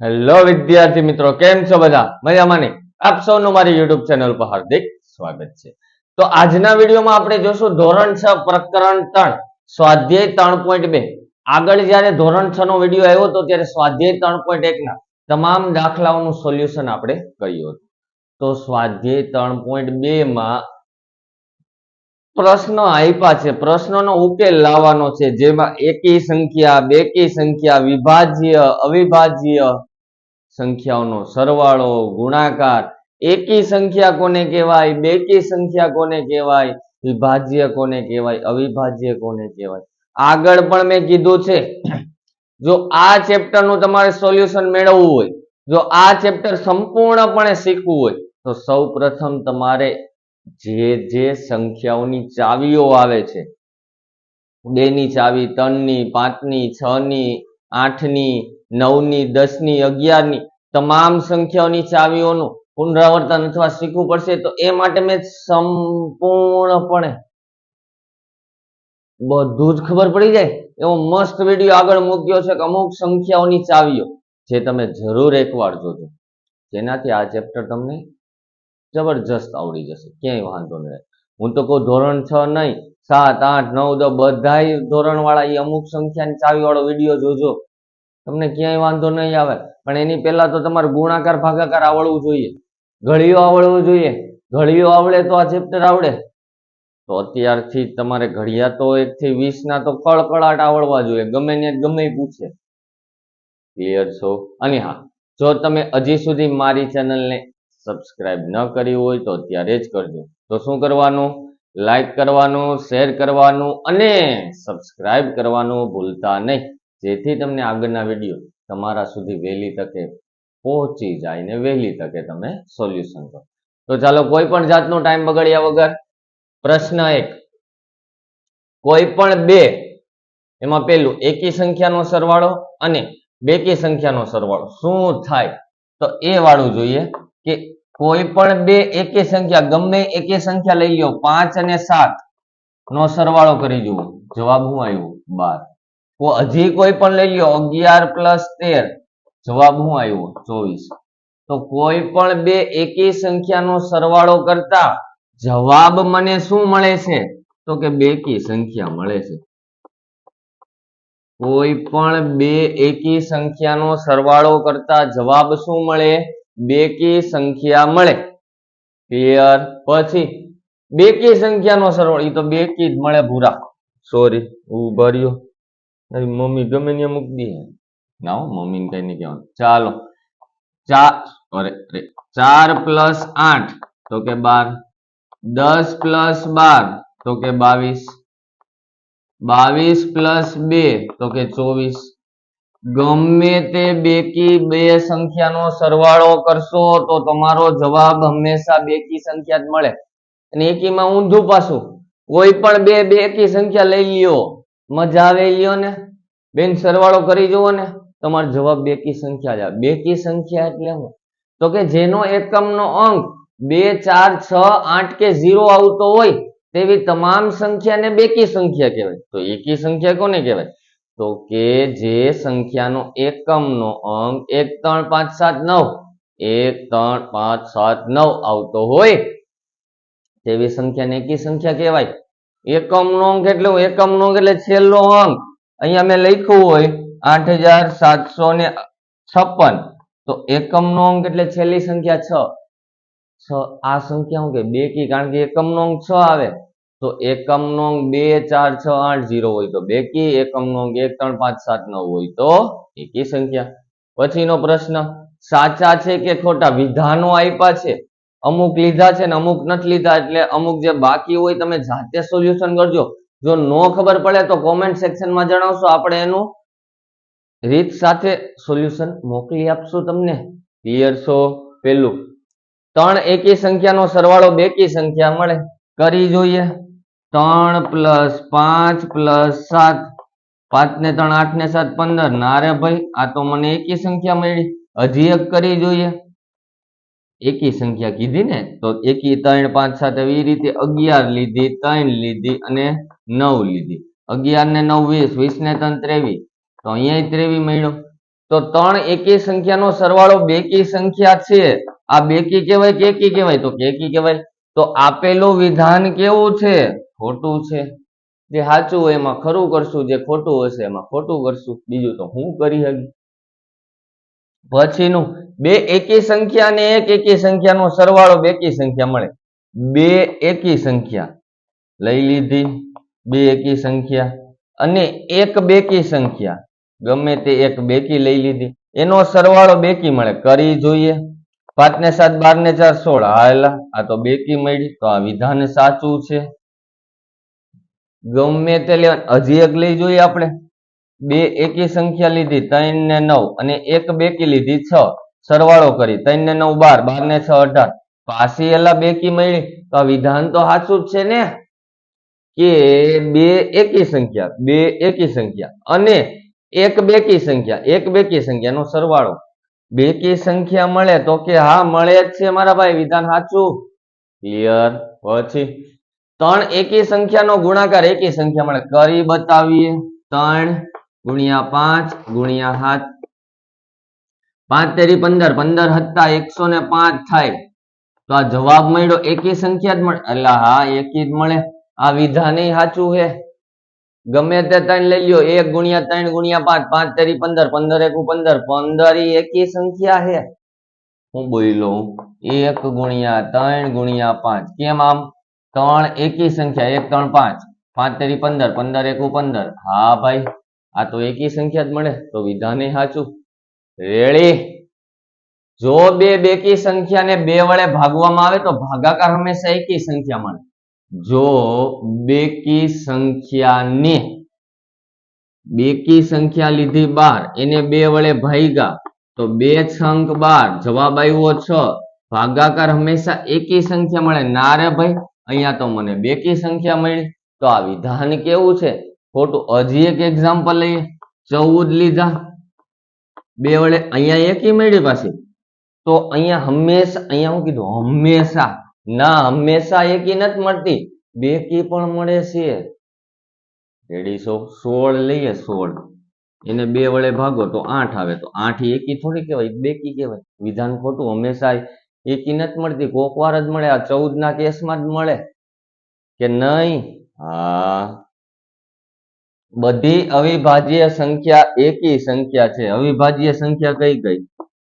Hello વિદ્યાર્થી મિત્રો, કેમ છો બધા? મજામાં ને આપ સૌનું મારી યુટ્યુબ ચેનલ પર હાર્દિક સ્વાગત છે. તો આજના વિડીયોમાં આપણે જોશું ધોરણ છ, પ્રકરણ ત્રણ, સ્વાધ્યાય ત્રણ પોઈન્ટ બે. આગળ જ્યારે ધોરણ છ નો વીડિયો આવ્યો હતો ત્યારે સ્વાધ્યાય ત્રણ પોઈન્ટ એક ના તમામ દાખલાઓનું સોલ્યુશન આપણે કર્યું હતું. તો સ્વાધ્યાય ત્રણ પોઈન્ટ બે માં પ્રશ્નો આપ્યા છે. પ્રશ્નોનો ઉકેલ લાવવાનો છે. જેમાં એકી સંખ્યા, બેકી સંખ્યા, વિભાજ્ય, અવિભાજ્ય સંખ્યાઓનો સરવાળો, ગુણાકાર. એકી સંખ્યા કોને કહેવાય? બેકી સંખ્યા કોને કહેવાય? વિભાજ્ય કોને કહેવાય? અવિભાજ્ય કોને કહેવાય? આગળ પણ મેં કીધું છે. જો આ ચેપ્ટરનું તમારે સોલ્યુશન મેળવવું હોય, જો આ ચેપ્ટર સંપૂર્ણપણે શીખવું હોય, તો સૌ પ્રથમ તમારે જે જે સંખ્યાઓની ચાવીઓ આવે છે, બેની ચાવી ત્રણની પાંચની છ ની આઠની નવની દસની અગિયારની તમામ સંખ્યાઓની ચાવીઓનું પુનરાવર્તન અથવા શીખવું પડશે, તો એ માટે મેં સંપૂર્ણપણે બધું જ ખબર પડી જાય. એવો મસ્ત વીડિયો આગળ મૂક્યો છે કે અમુક સંખ્યાઓની ચાવીઓ, જે તમે જરૂર એકવાર જોજો. જેનાથી આ ચેપ્ટર તમને જબરજસ્ત આવડી જશે, ક્યાંય વાંધો નહીં. હું તો કહું ધોરણ છ નહીં, સાત, આઠ, નવ, દસ, બધાય ધોરણ વાળા એ અમુક સંખ્યાની ચાવી વાળો વીડિયો જોજો. તમને ક્યાંય વાંધો નહીં આવે. પણ એની પહેલાં તો તમારે ગુણાકાર, ભાગાકાર આવડવું જોઈએ. ઘડીઓ આવડવું જોઈએ. ઘડીઓ આવડે તો આ ચેપ્ટર આવડે. તો અત્યારથી તમારે ઘડિયા તો એક થી વીસ ના તો કળકળાટ આવડવા જોઈએ. ગમે ને ગમે પૂછે. ક્લિયર છો? અને હા, જો તમે હજી સુધી મારી ચેનલને સબસ્ક્રાઇબ ન કરી હોય તો અત્યારે જ કરજો. તો શું કરવાનું? લાઈક કરવાનું શેર કરવાનું અને સબસ્ક્રાઇબ કરવાનું ભૂલતા નહીં. જેથી તમને આગળના વીડિયો તમારા સુધી વહેલી તકે પહોંચી જાય ને વહેલી તકે તમે સોલ્યુશન કરો. તો ચાલો કોઈ પણ જાતનો ટાઈમ બગાડ્યા વગર પ્રશ્ન એક. કોઈ પણ બે. એમાં પેલું એકી સંખ્યાનો સરવાળો અને બેકી સંખ્યાનો સરવાળો. શું થાય? તો એ વાળું જોઈએ કે કોઈ પણ બે એકે સંખ્યા, ગમે એકે સંખ્યા લઈ લો, પાંચ અને સાત, નો સરવાળો કરી જુઓ. જવાબ શું આવ્યો? બાર. હજી કોઈ પણ લઈ લો, અગિયાર પ્લસ તેર, જવાબ શું આવ્યો? ચોવીસ. તો કોઈ પણ બે એકી સંખ્યાનો સરવાળો કરતા જવાબ મને શું મળે છે? તો કે બેકી સંખ્યા મળે છે. કોઈ પણ બે એકી સંખ્યાનો સરવાળો કરતા જવાબ શું મળે? બેકી સંખ્યા મળે. ક્લિયર પછી બેકી સંખ્યાનો સરવાળો એ તો બેકી જ મળે ભૂરા. સોરી હું તારી મમ્મી ગમે ને મૂકી દે. ના હો, મમ્મીને કઈ નહીં કહેવાનું. ચાલો. ચાર અરે અરે ચાર પ્લસ આઠ તો કે બાર. દસ પ્લસ બાર તો કે બાવીસ. બાવીસ પ્લસ બે તો કે ચોવીસ. ગમે તે બેકી બે સંખ્યાનો સરવાળો કરશો તો તમારો જવાબ હંમેશા બેકી સંખ્યા જ મળે. અને એકીમાં ઊંધું પાછું. કોઈ પણ બે બેકી સંખ્યા લઈ લ્યો. મજા આવે લ્યો ને બેન, સરવાળો કરી જુઓ ને. તમારો જવાબ બેકી સંખ્યા જ બેકી સંખ્યા એટલે શું તો કે જેનો એકમનો અંક બે, ચાર, છ, આઠ કે ઝીરો આવતો હોય, તેવી તમામ સંખ્યાને બેકી સંખ્યા કહેવાય. તો એકી સંખ્યા કોને કહેવાય? તો કે જે સંખ્યાનો એકમનો અંક એક, ત્રણ, પાંચ, સાત, નવ, એક, ત્રણ, પાંચ, સાત, નવ આવતો હોય, તેવી સંખ્યાને એકી સંખ્યા કહેવાય. એકમનો અંક એટલે એકમ એકમનો અંક એટલે છેલ્લો અંક. અહીંયા મેં લખ્યું હોય આઠ હજાર સાતસો ને છપ્પન. તો એકમનો અંક એટલે છેલ્લી સંખ્યા છ. છ, આ સંખ્યા શું કે બે કી, કારણ કે એકમનો અંક છ આવે. તો એકમનો અંક બે, ચાર, છ, આઠ, ઝીરો હોય તો બે કી? એકમનો અંક એક, ત્રણ, પાંચ, સાત, નવ હોય તો એકી સંખ્યા. પછીનો પ્રશ્ન, સાચા છે કે ખોટા? વિધાનો આપ્યા છે. અમુક લીધા છે ને અમુક નથી લીધા, એટલે અમુક જે બાકી હોય તમે જાતે સોલ્યુશન કરજો. જો નો ખબર પડે તો કોમેન્ટ સેક્શનમાં જણાવશો. આપણે એનું રીત સાથે સોલ્યુશન મોકલી આપશું તમને. ક્લિયર છો? પેલું. ત્રણ એકી સંખ્યાનો સરવાળો બેકી સંખ્યા મળે. કરી જોઈએ. ત્રણ પ્લસ પાંચ પ્લસ સાત. પાંચ ને ત્રણ, આઠ ને સાત, પંદર. ના રે ભાઈ, આ તો મને એકી સંખ્યા મળી. હજી એક કરી જોઈએ. એકી સંખ્યા કીધી ને, તો એકી ત્રણ, પાંચ, સાત એવી રીતે અગિયાર લીધી, ત્રણ લીધી અને નવ લીધી. અગિયાર ને નવ, વીસ વીસ ને ત્રણ, ત્રેવીસ. તો અહીંયા ત્રેવી મળ્યો. તો ત્રણ એકી સંખ્યાનો સરવાળો બેકી સંખ્યા છે. આ બેકી કહેવાય કે એકી કહેવાય? તો કે એકી કહેવાય? તો આપેલું વિધાન કેવું છે? ખોટું છે? જે સાચું હોય એમાં ખરું કરશું, જે ખોટું હશે એમાં ખોટું કરશું. બીજું તો હું કરી હકી પછીનું, બે એકી સંખ્યા અને એક એકી સંખ્યાનો સરવાળો બેકી સંખ્યા મળે. બે એકી સંખ્યા. લઈ લીધી. બે એકી સંખ્યા. અને એક બેકી સંખ્યા. ગમે તે એક બેકી લઈ લીધી. એનો સરવાળો બેકી મળે. કરી જોઈએ. પાંચ ને સાત, બાર ને ચાર, સોળ. હાલા, આ તો બેકી મળી. તો આ વિધાન સાચું છે. ગમે તે લેવાની હજી એક લઈ જોઈએ આપણે. બે એકી સંખ્યા લીધી, ત્રણ ને નવ, અને એક બેકી લીધી, છ. સરવાળો કરી, ત્રણ ને નવ બાર બાર ને છ અઢાર. પાછી એલા બેકી મળી. તો વિધાન તો સાચું છે ને? કે બે એકી સંખ્યા, બે એકી સંખ્યા, અને એક બેકી સંખ્યા, એક બેકી સંખ્યાનો સરવાળો. બેકી સંખ્યા મળે તો કે હા, મળે જ છે મારા ભાઈ, વિધાન સાચું. ક્લિયર પછી? ત્રણ એકી સંખ્યાનો ગુણાકાર, એકી સંખ્યા મળે. કરી બતાવીએ. ત્રણ ગુણ્યા પાંચ ગુણ્યા સાત. પાંચ તેરી પંદર. પંદર હતા એકસો ને પાંચ થાય. તો આ જવાબ મળ્યો. એકી સંખ્યા જ મળે. એટલે હા, એકી જ મળે. આ વિધાન સાચું છે ગમે તે ત્રણ લઈ લ્યો. એક ગુણ્યા ત્રણ ગુણ્યા પાંચ. પાંચ તેરી પંદર. પંદર એકુ પંદર. પંદર એકી સંખ્યા છે હું બોલી લઉં એક ગુણ્યા ત્રણ ગુણ્યા પાંચ. કેમ આમ? ત્રણ એકી સંખ્યા, એક, ત્રણ, પાંચ. પાંચ તેરી પંદર પંદર એકુ પંદર. હા ભાઈ, આ તો એકી સંખ્યા જ મળે, તો વિધાને સાચું. રેડી? જો બે બેકી સંખ્યાને બે વડે ભાગવામાં આવે તો ભાગાકાર હંમેશા એકી સંખ્યા મળે. જો બેકી સંખ્યાને બેકી સંખ્યા લીધી બાર, એને બે વડે ભાગ્યા, તો બે છંક બાર, જવાબ આવ્યો છ. ભાગાકાર હંમેશા એકી સંખ્યા મળે. ના રે ભાઈ અહીંયા તો મને બેકી સંખ્યા મળી. તો આ વિધાન કેવું છે? ખોટું હજી એક એક્ઝામ્પલ લઈએ. ચૌદ લીધા. બે વડે અહીંયા એકી મળી પાછી. તો અહીંયા હંમેશા, અહીંયા હું કીધું, હંમેશા. ના, હંમેશા એકી નથી મળતી. બેકી પણ મળે છે. રેડી સોળ લઈએ, સોળ. એને બે વડે ભાગો તો આઠ આવે. તો આઠ એકી થોડી કહેવાય બેકી કહેવાય. વિધાન ખોટું, હંમેશા એકી નથી મળતી કોક વાર જ મળે, આ ચૌદ ના કેસમાં જ મળે. કે નહીં? હા. બધી અવિભાજ્ય સંખ્યા એકી સંખ્યા છે. અવિભાજ્ય સંખ્યા કઈ કઈ?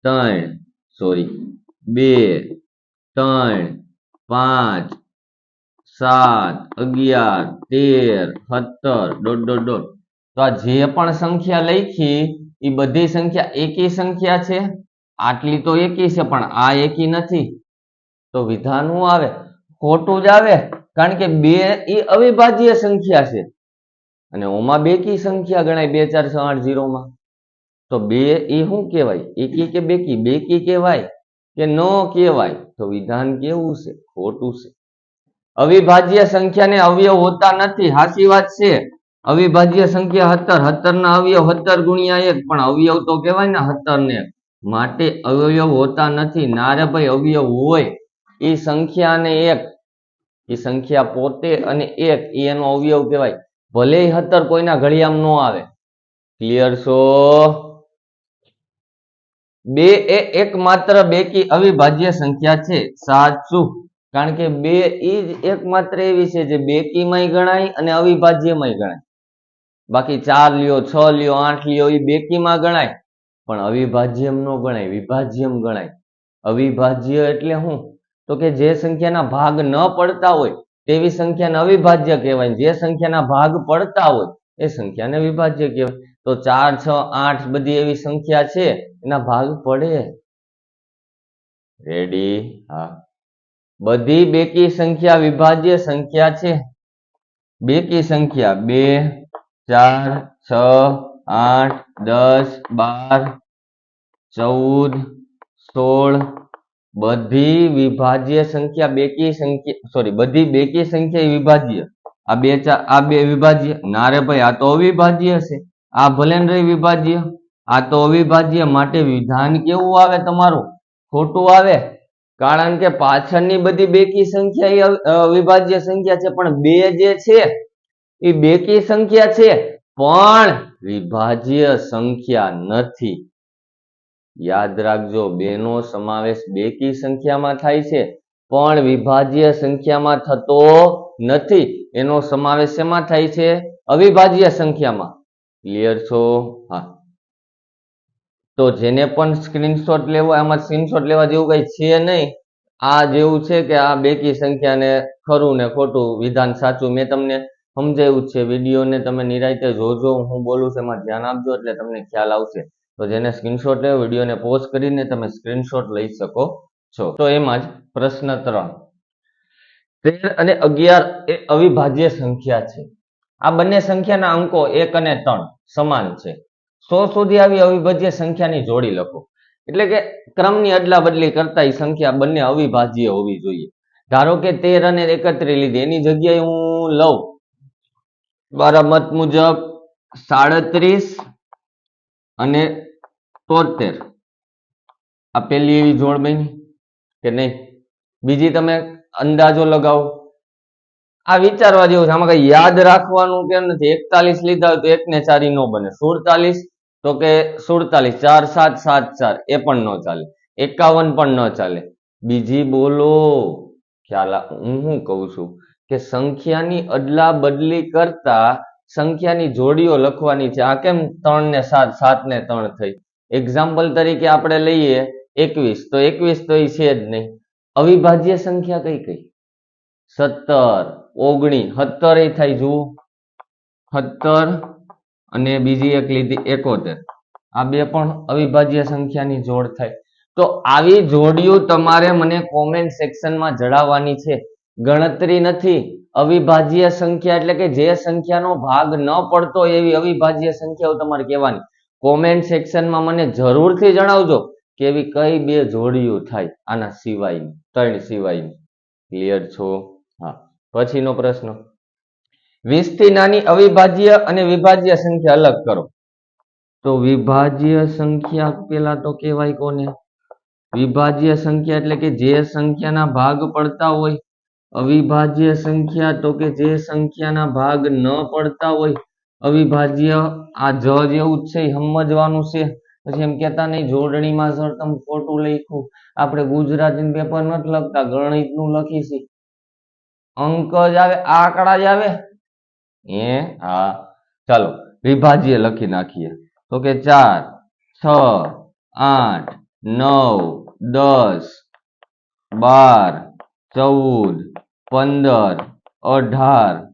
ત્રણ સોરી બે, ત્રણ, પાંચ, સાત, અગિયાર, તેર, સત્તર, દોઢ દોઢ દોઢ. તો આ જે પણ સંખ્યા લખી એ બધી સંખ્યા એકી સંખ્યા છે? આટલી તો એકી છે, પણ આ એકી નથી. તો વિધાન શું આવે? ખોટું જ આવે, કારણ કે બે એ અવિભાજ્ય સંખ્યા છે. અને ઓમાં બેકી સંખ્યા ગણાય બે, ચાર, છ, આઠ ઝીરોમાં તો બે એ શું કહેવાય? એકી કે બેકી? બેકી કહેવાય કે ન કહેવાય? તો વિધાન કેવું છે? ખોટું છે. અવિભાજ્ય સંખ્યાને અવયવ હોતા નથી. સાચી વાત છે. અવિભાજ્ય સંખ્યા હત્તર. હત્તર ના અવયવ હત્તર ગુણ્યા એક, પણ અવયવ તો કહેવાય ને સત્તર ને માટે અવયવ હોતા નથી. ના ભાઈ અવયવ હોય, એ સંખ્યા અને એક. એ સંખ્યા પોતે અને એક એનો અવયવ કહેવાય. ભલે હતર કોઈના ઘડિયામ ન આવે. ક્લિયર છો? બે એ એકમાત્ર બેકી અવિભાજ્ય સંખ્યા છે. સાચું. કારણ કે બે એ જ એકમાત્ર એવી છે જે બેકીમાંય ગણાય અને અવિભાજ્યમાંય ગણાય. બાકી ચાર લ્યો, છ લ્યો, આઠ લ્યો એ બેકીમાં ગણાય. પણ અવિભાજ્યમ નો ગણાય, વિભાજ્યમ ગણાય. અવિભાજ્ય એટલે શું તો કે જે સંખ્યાના ભાગ ન પડતા હોય, તેવી સંખ્યાને અવિભાજ્ય કહેવાય. જે સંખ્યાના ભાગ પડતા હોય, એ સંખ્યાને વિભાજ્ય કહેવાય. તો ચાર, છ, આઠ બધી એવી સંખ્યા છે, એના ભાગ પડે. રેડી હા. બધી બેકી સંખ્યા વિભાજ્ય સંખ્યા છે. બેકી સંખ્યા બે, ચાર, છ, આઠ, દસ, બાર ચૌદ, સોળ, બધી વિભાજ્ય સંખ્યા બેકી સંખ્યા સોરી બધી બેકી સંખ્યા વિભાજ્ય. આ બે ચાર આ બે વિભાજ્ય. ના રે ભાઈ, આ તો અવિભાજ્ય છે. આ ભલે રહી વિભાજ્ય. આ તો અવિભાજ્ય માટે વિધાન કેવું આવે તમારું? ખોટું આવે? કારણ કે પાછળની બધી બેકી સંખ્યા એ અવિભાજ્ય સંખ્યા છે, પણ બે જે છે, એ બેકી સંખ્યા છે. પણ વિભાજ્ય સંખ્યા નથી. યાદ રાખજો બે નો સમાવેશ બેકી સંખ્યામાં થાય છે, પણ વિભાજ્ય સંખ્યામાં થતો નથી. એનો સમાવેશ શેમાં થાય છે? અવિભાજ્ય સંખ્યામાં. ક્લિયર છો? હા. તો જેને પણ સ્ક્રીનશોટ લેવો, એમાં સ્ક્રીનશોટ લેવા જેવું કઈ છે નહીં. આ જેવું છે કે આ બેકી સંખ્યાને ખરું ને ખોટું વિધાન સાચું મેં તમને સમજાવ્યું છે. વિડીયોને તમે નિરાયતે જોજો, હું બોલું છું, એમાં ધ્યાન આપજો એટલે તમને ખ્યાલ આવશે. તો જેને સ્ક્રીનશોટ લેવો, વિડીયોને પોઝ કરીને તમે સ્ક્રીનશોટ લઈ શકો છો. તો એમાં જ પ્રશ્ન ત્રણ. તેર અને અગિયાર એ અવિભાજ્ય સંખ્યા છે. આ બંને સંખ્યાના અંકો એક અને ત્રણ સમાન છે. સો સુધી આવી અવિભાજ્ય સંખ્યાની જોડી લખો. એટલે કે ક્રમની અદલા બદલી કરતા એ સંખ્યા બંને અવિભાજ્ય હોવી જોઈએ. ધારો કે તેર અને એકત્રી લીધી, એની જગ્યાએ હું લઉં. મારા મત મુજબ સાડત્રીસ અને તોતેર. આ પેલી એવી જોડ બની કે નહીં? બીજી તમે અંદાજો લગાવો. આ વિચારવા જેવું છે. આમાં કઈ યાદ રાખવાનું કેમ નથી? એકતાલીસ લીધા હોય તો એક ને ચારી નો બને. સુડતાલીસ, તો કે સુડતાલીસ, ચાર, સાત સાત, ચાર, એ પણ ન ચાલે. એકાવન પણ ન ચાલે. બીજી બોલો. ખ્યાલ હું શું કહું છું? કે સંખ્યાની અદલા બદલી કરતા સંખ્યાની જોડીઓ લખવાની છે. આ કેમ ત્રણ ને સાત સાત ને ત્રણ થઈ? એક્ઝામ્પલ તરીકે આપણે લઈએ, એકવીસ. તો એકવીસ તો એ છે જ નહીં. અવિભાજ્ય સંખ્યા કઈ કઈ? સત્તર, ઓગણી. સત્તર એ થાય જુઓ. સત્તર અને બીજી એક લીધી એકોતેર. આ બે પણ અવિભાજ્ય સંખ્યાની જોડ થાય. તો આવી જોડીઓ તમારે મને કોમેન્ટ સેક્શનમાં જણાવવાની છે. ગણતરી નથી. અવિભાજ્ય સંખ્યા એટલે કે જે સંખ્યાનો ભાગ ન પડતો એવી અવિભાજ્ય સંખ્યાઓ તમારે કહેવાની. કોમેન્ટ સેક્શનમાં મને જરૂરથી જણાવજો કે એવી કઈ બે જોડીઓ થાય આના સિવાયની, ત્રણ સિવાયની. ક્લિયર છો? હા. પછીનો પ્રશ્ન. વીસથી નાની અવિભાજ્ય અને વિભાજ્ય સંખ્યા અલગ કરો. તો વિભાજ્ય સંખ્યા પેલા તો કહેવાય કોને? વિભાજ્ય સંખ્યા એટલે કે જે સંખ્યાના ભાગ પડતા હોય. અવિભાજ્ય સંખ્યા તો કે જે સંખ્યાના ભાગ ન પડતા હોય. અવિભાજ્ય આ જ જેવું જ છે સમજવાનું છે. પછી એમ કહેતા નહીં, જોડણીમાં સર તમે ખોટું લખ્યું. આપણે ગુજરાતી પેપર નથી લખતા, ગણિતનું લખી છે અંક જ આવે, આંકડા જ આવે. એ હા. ચાલો, વિભાજ્ય લખી નાખીએ. તો કે ચાર, છ, આઠ, નવ, દસ, બાર, ચૌદ, પંદર, અઢાર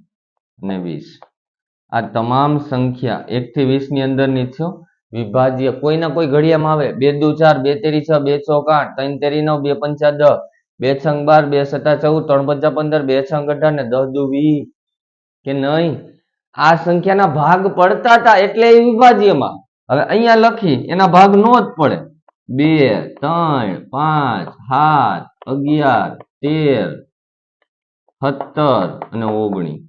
ને વીસ. આ તમામ સંખ્યા એક થી વીસની અંદરની હો. વિભાજ્ય કોઈના કોઈ ઘડિયામાં આવે. બે દુ ચાર, બે તેરી છ, બે ચોક આઠ, ત્રણ તેરી નવ, બે પંચા દસ, બે છંગ બાર, બે સત્તા ચૌદ, ત્રણ પંચા પંદર, બે છંગ અઢાર ને દસ દુ વી કે નહીં? આ સંખ્યાના ભાગ પડતા હતા એટલે એ વિભાજ્યમાં. હવે અહીંયા લખી એના ભાગ નો જ પડે. બે, ત્રણ, પાંચ, સાત, અગિયાર, તેર, સત્તર અને ઓગણીસ.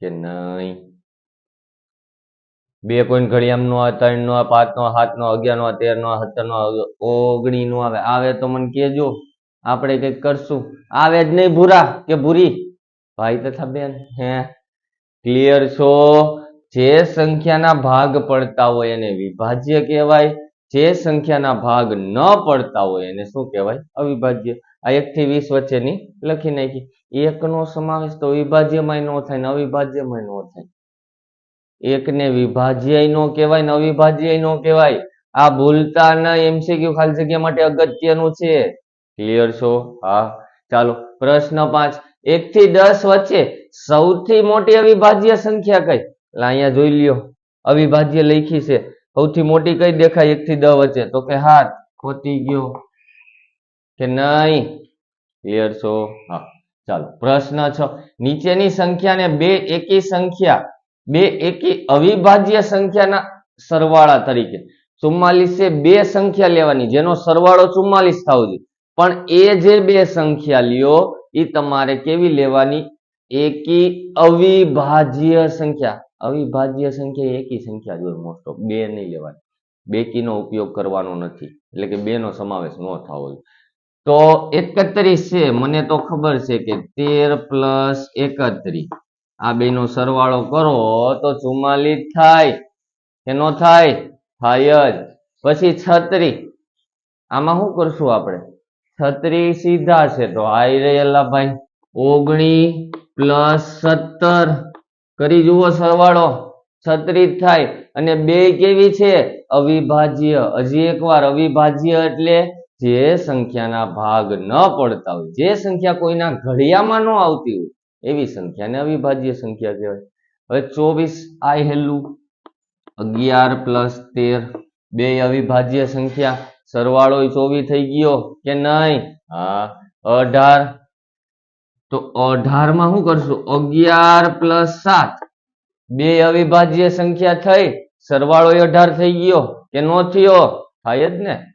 કે નહીં? બે પોઈન્ટ ઘડિયામ નો આવે ત્રણ નો આવે પાંચ નો આવે, સાત નો આવે, અગિયાર આવે, આવે, સત્તર નો આવે, ઓગણીસ નો આવે આવે તો મને કહેજો. આપણે કંઈક કરશું. આવે જ નહીં ભૂરા કે ભૂરી? ભાઈ તથા બેન હે? ક્લિયર છો? જે સંખ્યાના ભાગ પડતા હોય એને વિભાજ્ય કહેવાય. જે સંખ્યાના ભાગ ન પડતા હોય એને શું કહેવાય? અવિભાજ્ય. આ એક થી વીસ વચ્ચેની લખી નાખી. એક નો સમાવેશ તો વિભાજ્યમાં ન થાય ને અવિભાજ્યમાં ન થાય. એકને વિભાજ્ય નો કહેવાય ને અવિભાજ્ય નો કહેવાય. આ ભૂલતા ન એમસીક્યુ ખાલી જગ્યા માટે અગત્યનું છે. ક્લિયર છો? હા. ચાલો, પ્રશ્ન પાંચ. એક થી દસ વચ્ચે સૌથી મોટી અવિભાજ્ય સંખ્યા કઈ? એટલે અહીંયા જોઈ લ્યો. અવિભાજ્ય લખી છે. સૌથી મોટી કઈ દેખાય? એક થી દસ વચ્ચે. તો કે હાથ. ખોટી ગયો. કે નહીં? ક્લિયર છો? હા. ચાલો. પ્રશ્ન છ. નીચેની સંખ્યાને બે એકી સંખ્યા, બે એકી અવિભાજ્ય સંખ્યાના સરવાળા તરીકે. ચુમ્માલીસે બે સંખ્યા લેવાની. જેનો સરવાળો ચુમ્માલીસ થવો જોઈએ. પણ એ જે બે સંખ્યા લ્યો એ તમારે કેવી લેવાની? એકી અવિભાજ્ય સંખ્યા. અવિભાજ્ય સંખ્યા એકી સંખ્યા જોઈએ મોસ્ટ ઓફ બે નહીં લેવાની. બેકીનો ઉપયોગ કરવાનો નથી. એટલે કે બેનો સમાવેશ ન થવો જોઈએ. તો એકત્રીસ છે. મને તો ખબર છે કે તેર પ્લસ એકત્રીસ. આ બે નો સરવાળો કરો તો ચુમ્માલીસ થાય. કે નો થાય? થાય જ. પછી છત્રી આમાં શું કરશું આપણે? છત્રી સીધા છે તો આઈ રહેલા ભાઈ ઓગણી પ્લસ સત્તર. કરી જુઓ સરવાળો. છત્રીસ થાય. અને બે કેવી છે? અવિભાજ્ય. હજી એકવાર અવિભાજ્ય એટલે જે સંખ્યાના ભાગ ન પડતા હોય, જે સંખ્યા કોઈના ઘડિયામાં ન આવતી હોય, એવી સંખ્યાને અવિભાજ્ય સંખ્યા કહેવાય. હવે ચોવીસ આ હેલું અગિયાર પ્લસ તેર, બે અવિભાજ્ય સંખ્યા, સરવાળો ચોવીસ થઈ ગયો કે નહીં? હા, અઢાર. તો અઢારમાં શું કરશું? અગિયાર પ્લસ સાત, બે અવિભાજ્ય સંખ્યા થઈ, સરવાળો અઢાર થઈ ગયો કે નો થયો? થાય જ ને.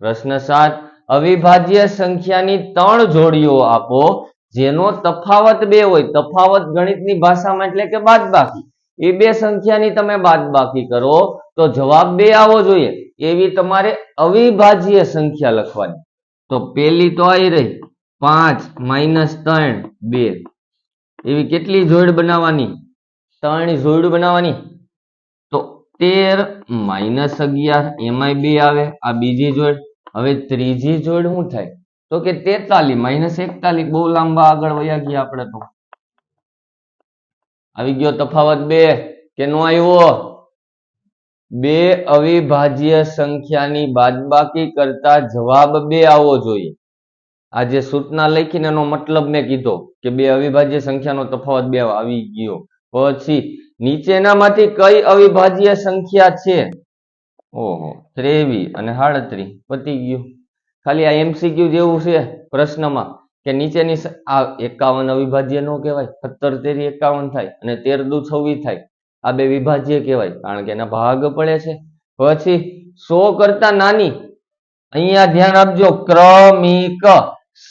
પ્રશ્ન સાત, અવિભાજ્ય સંખ્યાની ત્રણ જોડીઓ આપો, જેનો તફાવત બે હોય. તફાવત ગણિતની ભાષામાં એટલે કે બાદબાકી. એ બે સંખ્યાની તમે બાદબાકી કરો, તો જવાબ બે આવવો જોઈએ. એવી તમારે અવિભાજ્ય સંખ્યા લખવાની. તો પેલી તો આવી રહી. પાંચ માઇનસ ત્રણ, બે. એવી કેટલી જોડ બનાવવાની? ત્રણ જોડ બનાવવાની. તો તેર માઇનસ અગિયાર એમાં બે આવે. આ બીજી જોડ. હવે ત્રીજી જોડ શું થાય? તો કે તેતાલીસ, માઇનસ એકતાલીસ, બહુ લાંબા આગળ વયા ગયા આપણે તો. આવી ગયો તફાવત બે. કે નો આવ્યો? બે અવિભાજ્ય સંખ્યાની બાદબાકી કરતા જવાબ બે આવવો જોઈએ. આ જે સૂચના લખીને એનો મતલબ મેં કીધો કે બે અવિભાજ્ય સંખ્યાનો તફાવત બે આવી ગયો. પછી નીચેનામાંથી કઈ અવિભાજ્ય સંખ્યા છે? ઓહો, ત્રેવી અને સાડત્રીસ પતી ગયું. ખાલી આ એમસીક્યુ જેવું છે પ્રશ્નમાં કે નીચેની આ એકાવન અવિભાજ્ય નો કહેવાય, સત્તર તેરી એકાવન થાય અને તેર દુ છવ્વીસ થાય. આ બે વિભાજ્ય કહેવાય, કારણ કે એના ભાગ પડે છે. પછી સો કરતા નાની, અહીંયા ધ્યાન આપજો, ક્રમિક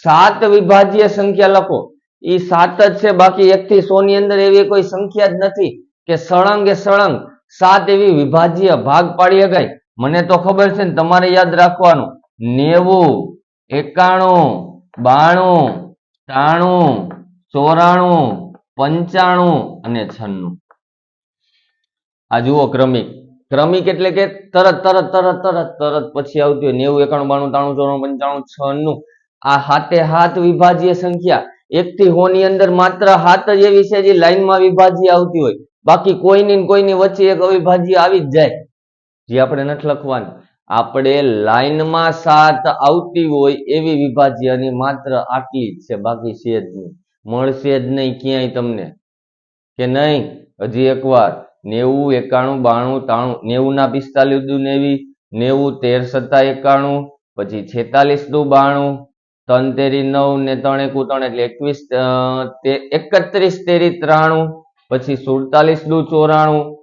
સાત વિભાજ્ય સંખ્યા લખો. એ સાત જ છે, બાકી એક થી સો ની અંદર એવી કોઈ સંખ્યા જ નથી કે સળંગ એ સળંગ. સાત એવી વિભાજ્ય ભાગ પાડી શકાય મને તો ખબર છે ને, તમારે યાદ રાખવાનું. નેવું, એકાણું, બાણું, ત્રાણું, ચોરાણું, પંચાણું અને છન્નું. આ જુઓ ક્રમિક. ક્રમિક એટલે કે તરત તરત તરત તરત તરત પછી આવતી હોય. નેવું, એકાણું, બાણું, ત્રાણું, ચોરાણું, પંચાણું, છન્નું. આ હાથે હાથ વિભાજ્ય સંખ્યા. એક થી હો ની અંદર માત્ર હાથ જ એવી છે જે લાઈનમાં વિભાજ્ય આવતી હોય. બાકી કોઈની કોઈની વચ્ચે એક અવિભાજ્ય આવી જ જાય, જે આપણે નથી લખવાની. આપણે લાઈનમાં સાત આવતી હોય એવી વિભાજ્યની માત્ર આટલી જ છે, બાકી છે જ નહીં. મળશે જ નહીં ક્યાંય તમને. કે નહીં? હજી એકવાર. નેવું, એકાણું, બાણું ત્રાણું નેવું ના પિસ્તાલીસ દુ નેવી. નેવું, તેર, સત્તા એકાણું. પછી છેતાલીસ દુ બાણું. ત્રણ તેરી નવ ને ત્રણ એકુ ત્રણ એટલે એકવીસ એકત્રીસ તેરી ત્રાણું. પછી સુડતાલીસ દુ ચોરાણું,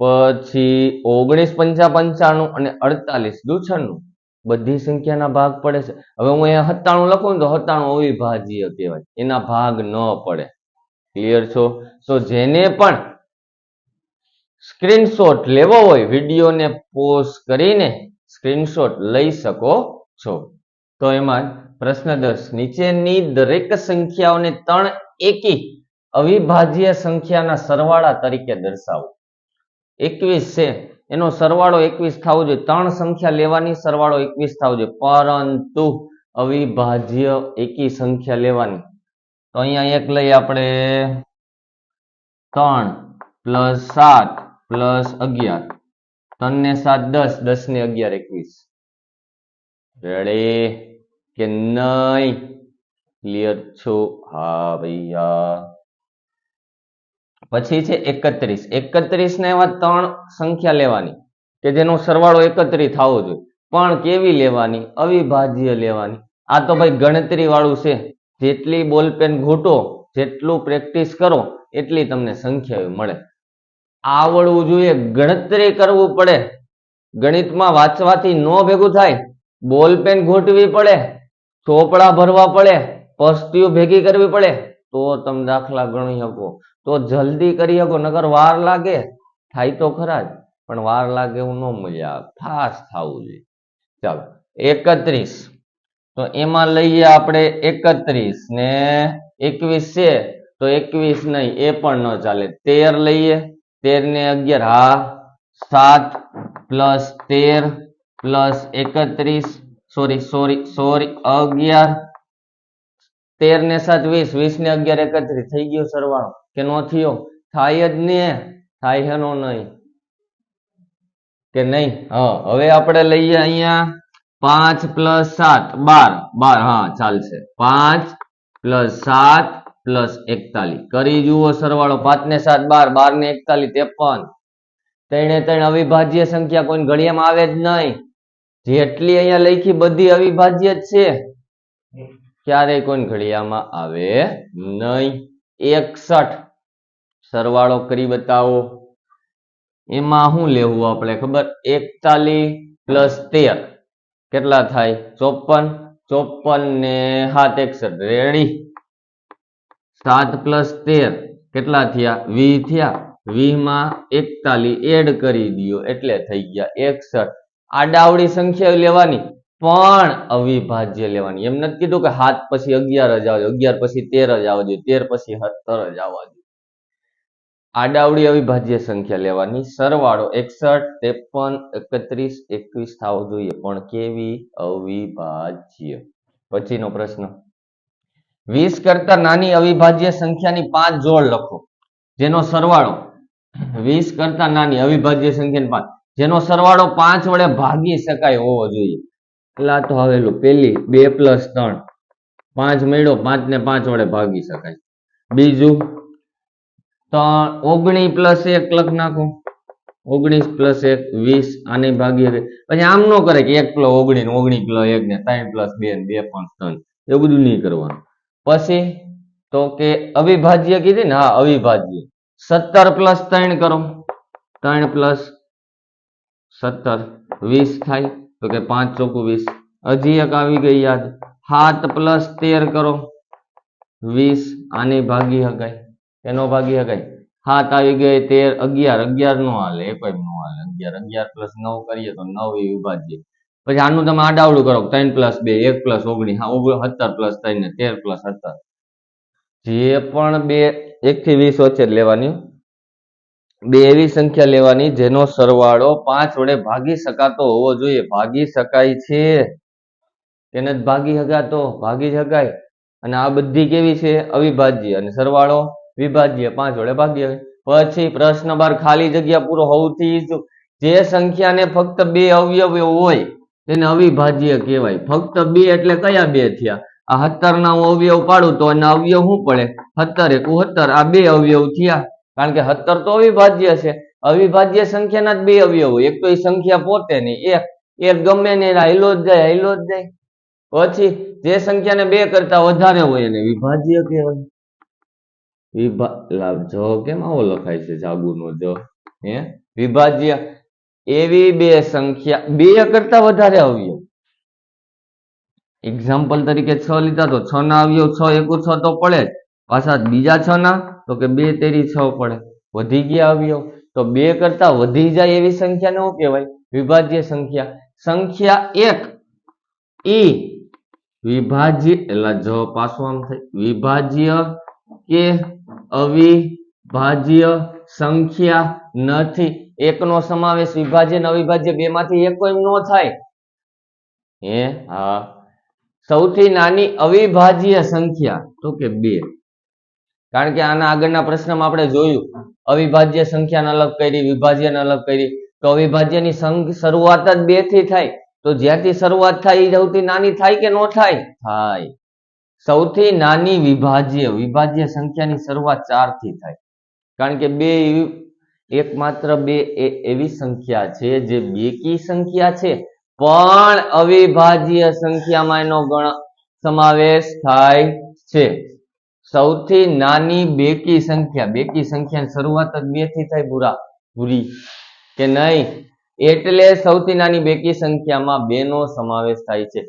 પછી ઓગણીસ પંચા પંચાણું અને અડતાલીસ દુ છન્નું. બધી સંખ્યાના ભાગ પડે છે. હવે હું અહીંયા સત્તાણું લખું તો સત્તાણું અવિભાજ્ય કહેવાય. એના ભાગ ન પડે. ક્લિયર છો? સો જેને પણ સ્ક્રીનશોટ લેવો હોય, વિડીયોને પોઝ કરીને સ્ક્રીનશોટ લઈ શકો છો. તો એમાં પ્રશ્ન દસ. નીચેની દરેક સંખ્યાઓને ત્રણ એકી અવિભાજ્ય સંખ્યાના સરવાળા તરીકે દર્શાવો. એકવીસ છે. એનો સરવાળો એકવીસ થવો જોઈએ. ત્રણ સંખ્યા લેવાની, સરવાળો એકવીસ થવો જોઈએ. પરંતુ અવિભાજ્ય એકી સંખ્યા લેવાની. તો અહીંયા એક લઈએ આપણે. ત્રણ પ્લસ સાત પ્લસ અગિયાર. ત્રણ ને સાત દસ દસ ને અગિયાર એકવીસ. રેડી? કે નહીં? ક્લિયર છો? હા, ભૈયા. પછી છે એકત્રીસ. એકત્રીસ ને એવા ત્રણ સંખ્યા લેવાની કે જેનો સરવાળો એકત્રીસ થવો જોઈએ. પણ કેવી લેવાની? અવિભાજ્ય લેવાની. આ તો ભાઈ ગણતરી વાળું છે. જેટલી બોલપેન ઘૂંટો, જેટલું પ્રેક્ટિસ કરો, એટલી તમને સંખ્યા મળે. આવડવું જોઈએ. ગણતરી કરવું પડે. ગણિતમાં વાંચવાથી નો ભેગું થાય. બોલપેન ઘૂંટવી પડે. ચોપડા ભરવા પડે. પસ્તીઓ ભેગી કરવી પડે. તો તમે દાખલા ગણી શકો. તો જલ્દી કરી શકો નગર વાર લાગે, થાય તો ખરા જ, પણ વાર લાગે એવું ન મજા આવે. ફાસ્ટ થવું જોઈએ. ચાલો, એકત્રીસ. તો એમાં લઈએ આપણે એકત્રીસ ને એકવીસ છે, તો એકવીસ નહીં, એ પણ ન ચાલે. તેર લઈએ, તેર ને અગિયાર, હા, સાત પ્લસ તેર પ્લસ એકત્રીસ, સોરી સોરી સોરી, અગિયાર. તેર ને સાત, વીસ વીસ ને અગિયાર એકત્રીસ, થઈ ગયો સરવાળો. કે નો થયો? થાય જ ને. થાય હેનો નહીં. કે નહીં? હા, હવે આપણે લઈએ અહીંયા પાંચ પ્લસ સાત. બાર. બાર, હા, ચાલશે. પાંચ પ્લસ સાત પ્લસ એકતાલીસ. કરી જુઓ સરવાળો. પાંચ ને સાત, બાર. બાર ને એકતાલીસ, ત્રેપન. ત્રણે ત્રણ અવિભાજ્ય સંખ્યા કોઈ ઘડિયામાં આવે જ નહીં. જેટલી અહીંયા લખી બધી અવિભાજ્ય જ છે. ક્યારેય કોઈ ઘડિયામાં આવે નહીં. એકસઠ. સરવાળો કરી બતાવો. એમાં શું લેવું આપણે ખબર? એકતાલીસ પ્લસ તેર. કેટલા થાય? ચોપન. ચોપન ને સાત એકસઠ. રેડી? સાત પ્લસ તેર. કેટલા થયા? વી થયા. વીસમાં એકતાલીસ એડ કરી દો એટલે થઈ ગયા એકસઠ. આડાવડી સંખ્યા લેવાની. પણ અવિભાજ્ય લેવાની. એમ નથી કીધું કે હાથ પછી અગિયાર જ આવજો. અગિયાર પછી તેર જ આવવા જોઈએ તેર પછી સત્તર જ આવવા આડાવડી અવિભાજ્ય સંખ્યા લેવાની. સરવાળો એકસઠ, ત્રેપન, એકત્રીસ, એકવીસ થવો જોઈએ. પણ કેવી? અવિભાજ્ય. પછીનો પ્રશ્ન. વીસ કરતા નાની અવિભાજ્ય સંખ્યાની પાંચ જોડ લખો. જેનો સરવાળો વીસ કરતા નાની અવિભાજ્ય સંખ્યાની પાંચ. જેનો સરવાળો પાંચ વડે ભાગી શકાય હોવો જોઈએ. પેલા તો આવેલું પેલી, બે પ્લસ ત્રણ. પાંચ મેળો પાંચ ને પાંચ વડે ભાગી શકાય. બીજું? ત્રણ ઓગણી પ્લસ એક લખ નાખો. ઓગણીસ પ્લસ એક વીસ આને ભાગી શકે પછી આમ ન કરે કે એક પ્લસ ઓગણીસ ઓગણીસ પ્લસ એક ને ત્રણ પ્લસ બે બે પાંચ ત્રણ. એવું બધું નહીં કરવાનું. પછી તો કે અવિભાજ્ય કીધી ને, હા, અવિભાજ્ય. સત્તર પ્લસ ત્રણ કરો. ત્રણ પ્લસ સત્તર વીસ થાય. તો કે પાંચ ચોખ્ખું વીસ. હજી એક આવી ગઈ યાદ. સાત પ્લસ તેર કરો. વીસ આની ભાગી શકાય એનો ભાગી શકાય સાત આવી ગઈ તેર, અગિયાર અગિયાર નો હાલે, એ કોઈ નો હાલે. અગિયાર અગિયાર પ્લસ નવ કરીએ તો નવ એ વિભાજ્ય. પછી આનું તમે આડાવડું કરો, ત્રણ પ્લસ બે, એક પ્લસ ઓગણીસ, હા ઓગણ સત્તર પ્લસ ત્રણ તેર પ્લસ સત્તર. જે પણ બે, એક થી વીસ વચ્ચે લેવાની. બે એવી સંખ્યા લેવાની જેનો સરવાળો પાંચ વડે ભાગી શકાતો હોવો જોઈએ. ભાગી શકાય છે. તેને જ ભાગી શકાતો ભાગી શકાય અને આ બધી કેવી છે? અવિભાજ્ય. અને સરવાળો? વિભાજ્ય પાંચ વડે ભાગી શકાય પછી પ્રશ્ન બાર ખાલી જગ્યા પૂરો ઊંચું. જે સંખ્યાને ફક્ત બે અવયવ હોય તેને અવિભાજ્ય કહેવાય. ફક્ત બે એટલે કયા બે થયા? આ સત્તર ના હું અવયવ પાડું તો એના અવયવ શું પડે? સત્તર એકુ આ બે અવયવ થયા. કારણ કે સત્તર તો અવિભાજ્ય છે. અવિભાજ્ય સંખ્યાના જ બે અવયવ. એક તો એ સંખ્યા પોતે નહીં એક એક ગમે ને હિલો જ જાય હિલો જ જાય. પછી જે સંખ્યાને બે કરતા વધારે હોય એને વિભાજ્ય કહેવાય. વિભા જો કેમ આવો લખાય છે જાગુનો, જ. હે? વિભાજ્ય, એવી બે સંખ્યા, બે કરતા વધારે અવયવ. એક્ઝામ્પલ તરીકે છ લીધા તો છ ના અવયવ, છ એકુ છ તો પડે જ. પાછા બીજા છ ના, તો કે બે તેરી છ પડે. વધી ગયા અવયવ. તો બે કરતા વધી જાય એવી સંખ્યાને શું કહેવાય? વિભાજ્ય સંખ્યા. સંખ્યા એક, ઈ વિભાજ્ય, એટલે જ પાછું આમ થાય, વિભાજ્ય કે અવિભાજ્ય સંખ્યા નથી. એકનો સમાવેશ વિભાજ્ય અને અવિભાજ્ય બે માંથી એક કોઈ નો થાય. એ હા. સૌથી નાની અવિભાજ્ય સંખ્યા, તો કે બે. કારણ કે આના આગળના પ્રશ્નમાં આપણે જોયું, અવિભાજ્ય સંખ્યાને અલગ કરી, વિભાજ્યને અલગ કરી. તો અવિભાજ્યની શરૂઆત જ બેથી થાય. તો જ્યાંથી શરૂઆત થાય એ સૌથી નાની થાય કે નો થાય? થાય. સૌથી નાની વિભાજ્ય વિભાજ્ય સંખ્યાની શરૂઆત ચારથી થાય. કારણ કે બે એકમાત્ર બે એવી સંખ્યા છે જે બેકી સંખ્યા છે, પણ અવિભાજ્ય સંખ્યામાં એનો ગણ સમાવેશ થાય છે. સૌથી નાની બેકી સંખ્યા, બેકી સંખ્યાની શરૂઆત જ બેથી થાય બુરા બુરી કે નહીં? એટલે સૌથી નાની બેકી સંખ્યામાં બે નો સમાવેશ થાય છે.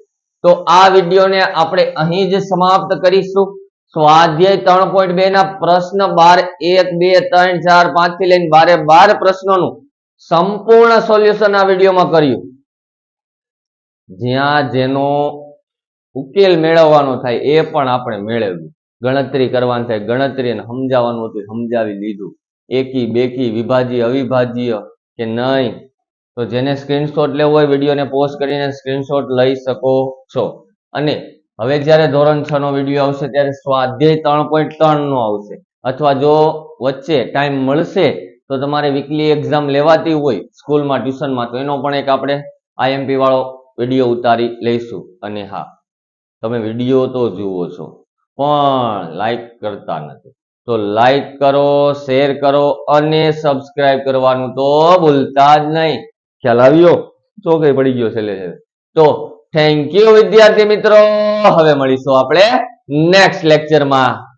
તો આ વિડીયોને આપણે અહીં જ સમાપ્ત કરીશું. સ્વાધ્યાય ત્રણ પોઈન્ટ બે ના પ્રશ્ન બાર એક, બે, ત્રણ, ચાર, પાંચથી લઈને બારે બાર પ્રશ્નોનું સંપૂર્ણ સોલ્યુશન આ વિડીયોમાં કર્યું. જ્યાં જેનો ઉકેલ મેળવવાનો થાય એ પણ આપણે મેળવ્યું. ગણતરી કરવાની થાય, ગણતરી સમજાવવાનું હતું, સમજાવી લીધું એકી, બેકી, વિભાજ્ય, અવિભાજ્ય કે નહીં? તો જેને સ્ક્રીનશોટ લેવો હોય વિડીયોને પોઝ કરીને સ્ક્રીનશોટ લઈ શકો છો. અને હવે જ્યારે ધોરણ છ નો વીડિયો આવશે ત્યારે સ્વાધ્યાય ત્રણ પોઈન્ટ ત્રણ નો આવશે. અથવા જો વચ્ચે ટાઈમ મળશે તો તમારે વીકલી એક્ઝામ લેવાતી હોય સ્કૂલમાં ટ્યુશનમાં તો એનો પણ એક આપણે આઈએમપી વાળો વીડિયો ઉતારી લઈશું. અને હા, તમે વીડિયો તો જુઓ છો, પણ લાઈક કરતા નથી. તો લાઈક કરો શેર કરો અને સબસ્ક્રાઇબ કરવાનું તો ભૂલતા જ નહીં. ખ્યાલ આવ્યો? કઈ પડી ગયો છેલ્લે છેલ્લે. તો થેન્ક યુ વિદ્યાર્થી મિત્રો. હવે મળીશું આપણે નેક્સ્ટ લેક્ચરમાં